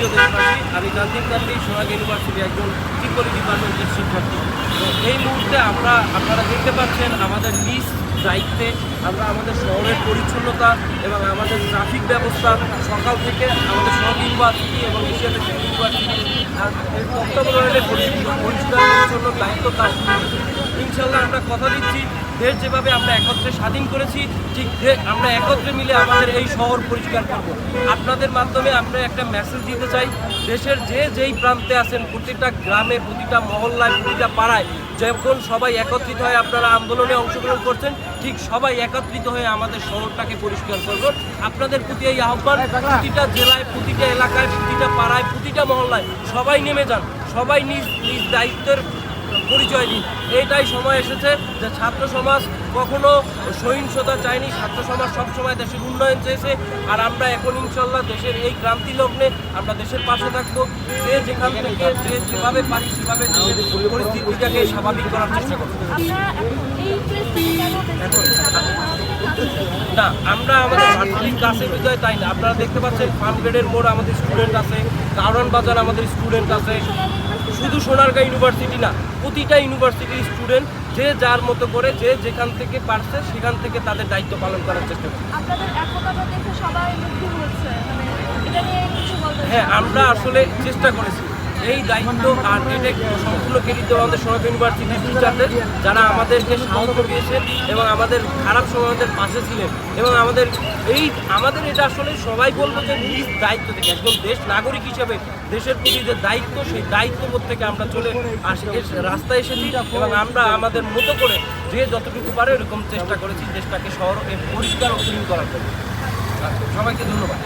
প্রিয় দেশবাসী আমি গান্ধী গান্ধী সোহাগ ইউনিভার্সিটি একজন ত্রিপলি ডিপার্টমেন্টের শিক্ষার্থী। এই মুহূর্তে আমরা, আপনারা দেখতে পাচ্ছেন আমাদের নিজ দায়িত্বে আমরা আমাদের শহরের পরিচ্ছন্নতা এবং আমাদের ট্রাফিক ব্যবস্থা সকাল থেকে আমাদের সোহাগ ইউনিভার্সিটি এবং এশিয়া প্যাসিফিক ইউনিভার্সিটি পরিষ্কার পরিষ্কার পরিচ্ছন্ন দায়িত্ব কাজ ইনশাল্লাহ আমরা কথা দিচ্ছি। দেশ যেভাবে আমরা একত্রে স্বাধীন করেছি ঠিক আমরা একত্রে মিলে আমাদের এই শহর পরিষ্কার করব। আপনাদের মাধ্যমে আমরা একটা মেসেজ দিতে চাই দেশের যে যেই প্রান্তে আছেন প্রতিটা গ্রামে প্রতিটা মহল্লায় প্রতিটা পাড়ায় যখন সবাই একত্রিত হয়ে আপনারা আন্দোলনে অংশগ্রহণ করছেন ঠিক সবাই একত্রিত হয়ে আমাদের শহরটাকে পরিষ্কার করব। আপনাদের প্রতি এই আহ্বান প্রতিটা জেলায় প্রতিটা এলাকায় প্রতিটা পাড়ায় প্রতিটা মহল্লায় সবাই নেমে যান। সবাই নিজ নিজ দায়িত্বের পরিচয় দিন এইটাই সময় এসেছে যে ছাত্র সমাজ কখনো সহিংসতা চায়নি। ছাত্র সমাজ সবসময় দেশের উন্নয়ন চেয়েছে। আর আমরা এখন ইনশাল্লাহ দেশের এই ক্রান্তি লগ্নে আমরা দেশের পাশে থাকব। যে যেখান থেকে যে যেভাবে পারি সেভাবে দেশের পরিস্থিতিটাকে স্বাভাবিক করার চেষ্টা করব। না, আমরা আমাদের ভার্সিটির কাছে বিজয় তাই না? আপনারা দেখতে পাচ্ছেন ফার্মগেটের মোড় আমাদের স্টুডেন্ট আছে। কারণ বাজার আমাদের স্টুডেন্ট আছে। শুধু সোনারগাঁ ইউনিভার্সিটি না প্রতিটা ইউনিভার্সিটির স্টুডেন্ট যে যার মতো করে যে যেখান থেকে পারছে সেখান থেকে তাদের দায়িত্ব পালন করার চেষ্টা করছে। মানে হ্যাঁ আমরা আসলে চেষ্টা করেছি। এই দায়িত্ব আর এটা সম্পূর্ণ দেওয়া আমাদের সরকারি ইউনিভার্সিটির টিচারদের, যারা আমাদেরকে সাহায্য দিয়েছেন এবং আমাদের খারাপ সময় আমাদের পাশে ছিলেন। এবং আমাদের এই, আমাদের এটা আসলে সবাই বলব যে নিজ দায়িত্ব থেকে একজন দেশ নাগরিক হিসেবে দেশের প্রতি যে দায়িত্ব, সেই দায়িত্ব দায়িত্ববোধ থেকে আমরা চলে আসি রাস্তায় এসেছি এবং আমরা আমাদের মতো করে যে যতটুকু পারে এরকম চেষ্টা করেছি, দেশটাকে শহর পরিষ্কার ও করার জন্য। সবাইকে ধন্যবাদ।